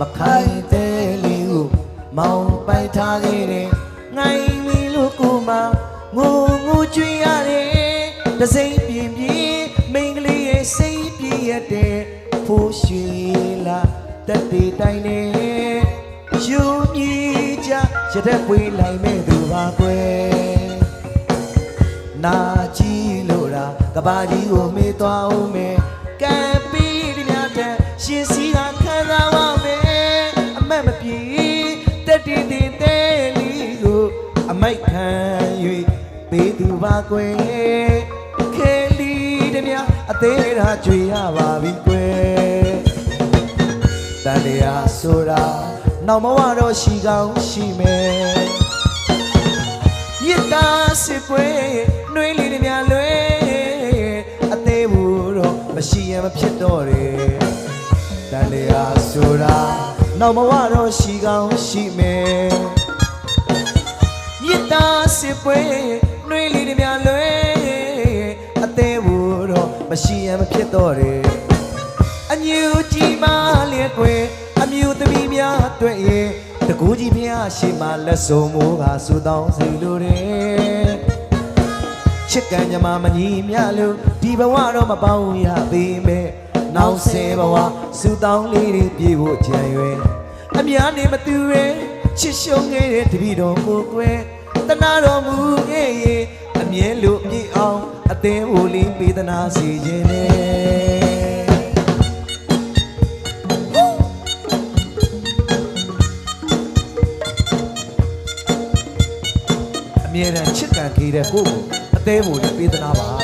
မခိုင်သေးလေးကိုမောင်ပိုင်ထားခဲ့တယ်ငိုင်းမီလို့ကိုမငိုငိုကြွေးရတယ်တစိမ့်ပြင်းပြင်းမိန်ကလေးရဲ့စိတ်ပြည့်ရတဲ့ဖိုးရွှေလာတတ်တေတိုင်းနဲ့ရှုံးမြေကြရတဲ့ပွေလိုက်မဲ့သူပါကွယ်နာကြည့်လို့ရာကဘာကြီးကိုမေးသွားအောင်မယ်ကံပြီးဒီများတဲ့ရှင်စီကခံစား အမိုက်ခံ၍ပေးသူပါကွယ်ခဲလီဒီများအသေးရာကြွေရပါပြီကွယ်တန်တရားဆိုတာနောက်မဝတော့ရှိကောင်းရှိမယ်မြစ်တာစစ်ပွဲနှွေးလေးတွေများလွဲအသေးဘူးတော့မရှိရင်မဖြစ်တော့တယ်တန်တရားဆိုတာနောက်မဝတော့ရှိကောင်းရှိမယ်မြစ် တာစစ်ပွဲနှွေးလေးတွေများလွဲအသေးဘူးတော့မရှိရင်မဖြစ်တော့တယ်အညူကြီးမလျက်ကွယ်အမျိုးသမီးများတွေ့ရင်တကူကြီးဖျားရှိမှလက်စုံမိုးကဆူတောင်းစီလိုတယ်ချစ်ကန်ညမမညီမြလို့ဒီဘဝတော့မပေါင်းရသေးမဲ့နောက်ဆယ်ဘဝစူတောင်းလေးတွေပြေဖို့ကြံရွယ်အများနေမတူရဲ့ချစ်ရှုံးခဲ့တဲ့တပည့်တော်ကိုကွယ် တနာတော်မူခဲ့ရဲ့အမြဲလို့မြည်အောင်အသင်းဟိုလေးပေးသနာစီခြင်းနဲ့အမြဲတမ်းချစ်ကန်ခဲ့တဲ့ကိုယ့်ကိုအသေးဟိုလေးပေးသနာပါ